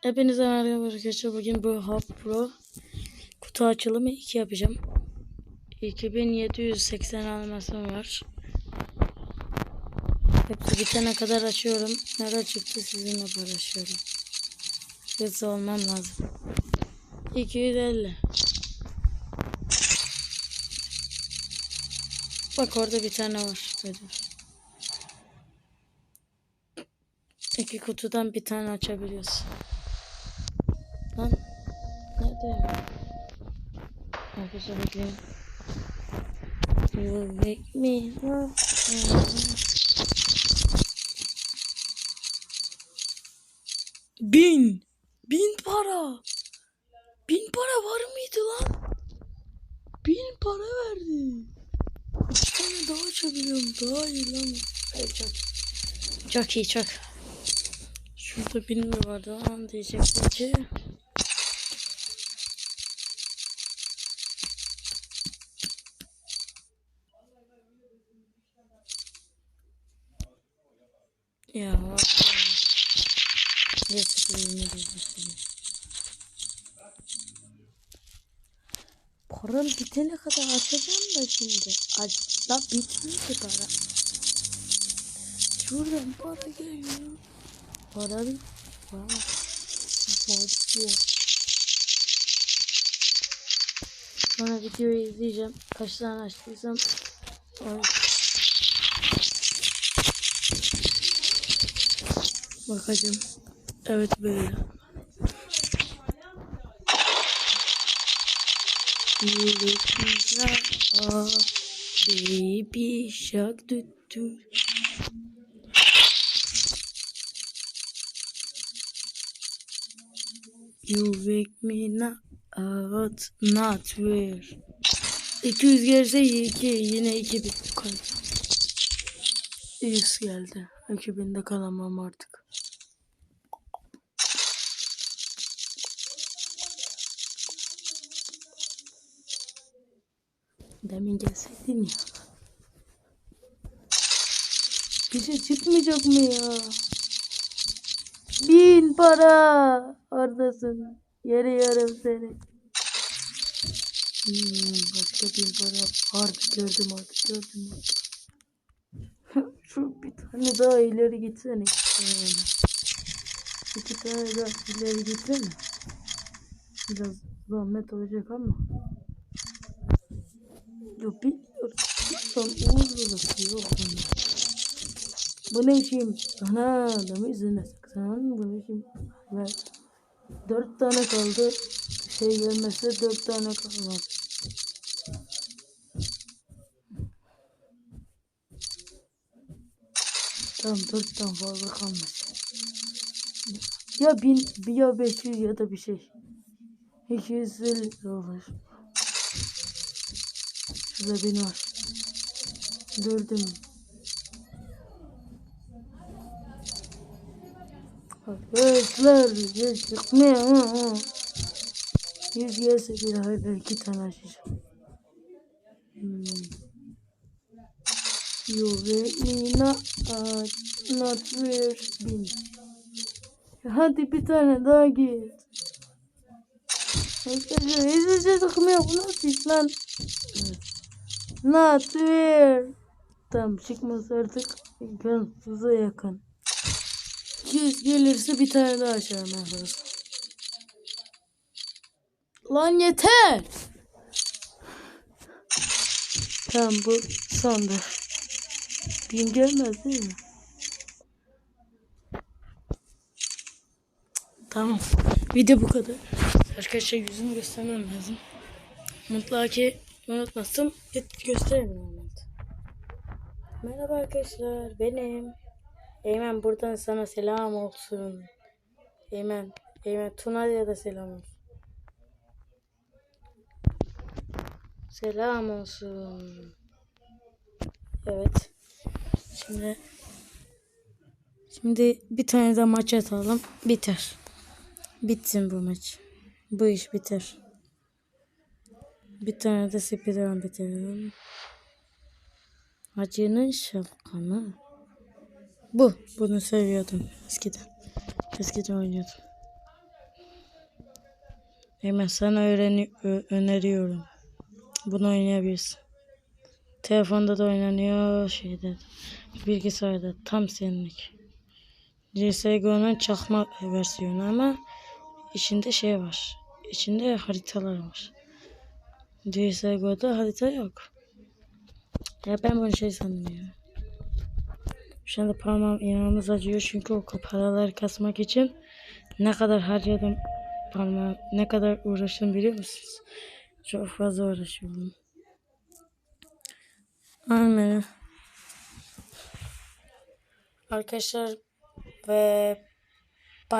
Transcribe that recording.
Hepinize merhaba arkadaşlar. Bugün bu Hub Pro kutu açılımı 2 yapacağım. 2780 animasyon var. Hepsi bitene kadar açıyorum. Nerede çıktı sizinle paylaşıyorum. Hızlı olmam lazım. 250. Bak orada bir tane var. Böyle. İki kutudan bir tane açabiliyorsun. Lan nerede ya? Arkadaşlar bekleyin. You make me love. Bin! Bin para! Bin para var mıydı lan? Bin para verdi. İki tane daha açabiliyorum. Daha iyi lan. Evet, çok, çok iyi çok. Şurada bin lira vardı. An diyecektim ki. Ya. Param bitene kadar açacağım da şimdi. Aç, da bitmedi para. Şuradan para geliyor. Para bir. Wow. Wow. Sonra videoyu izleyeceğim. Kaç tane açtıysam. Ay. Bakacağım. Evet böyle. Ah, baby shark doo. You wake me not not where. 200 gelirse 2, yine 2000 kaldı. 100 geldi. 2000'de kalamam artık. Demin gelseydin ya. Bir şey çıkmayacak mı ya? Bin para. Oradasın. Yarı yarım seni. Hmm, başka bin para vardı gördüm artık gördüm artık. Şu bir tane daha ileri gitsene. tane. İki tane daha ileri gitsene. Biraz zahmet olacak ama. Yok bilmiyorum. Tam uğur burası yok bunda. Bu ne işim? Ana adamı izine saksan. Bu ne işim? Ver. Dört tane kaldı. Şey gelmezse dört tane kalmaz. Tamam dörtten fazla kalmış. Ya bin, ya beş yüz ya da bir şey. 250 lira olur. Şurada bin var. Gördüm. Arkadaşlar yüz çıkmıyor. Yüz gelse bir hayır iki tane açacağım. Hmm. Me not, wear bin. Hadi bir tane daha git. Arkadaşlar hiçbir şey çıkmıyor. Bu nasıl lan? Evet. Not wear. Tamam çıkmaz artık. Gansıza yakın. 200 gelirse bir tane daha açarım en fazla. Lan yeter. Tamam bu sondur. Bin gelmez değil mi? Tamam. Video bu kadar. Arkadaşlar yüzümü göstermem lazım. Mutlaka ki unutmasın. Git gösteremiyorum. Merhaba arkadaşlar. Benim. Eymen buradan sana selam olsun. Eymen. Eymen Tuna'ya da selam olsun. Selam olsun. Evet. Şimdi Şimdi bir tane de maç atalım. Biter. Bitsin bu maç. Bu iş biter. Bir tane de speedrun bitirelim. Hacı'nın şapkanı. Bu. Bunu seviyordum eskiden. Eskiden oynuyordum. Hemen sana öğreni öneriyorum. Bunu oynayabilirsin. Telefonda da oynanıyor şeyde. de. Bilgisayarda tam senlik. CSGO'nun çakma versiyonu ama içinde şey var. İçinde haritalar var. CSGO'da harita yok. Ya ben bunu şey sandım ya. Şu anda parmağım inanılmaz acıyor çünkü o paraları kasmak için ne kadar harcadım parmağım ne kadar uğraştım biliyor musunuz? Çok fazla uğraşıyorum. Aynen. Arkadaşlar ve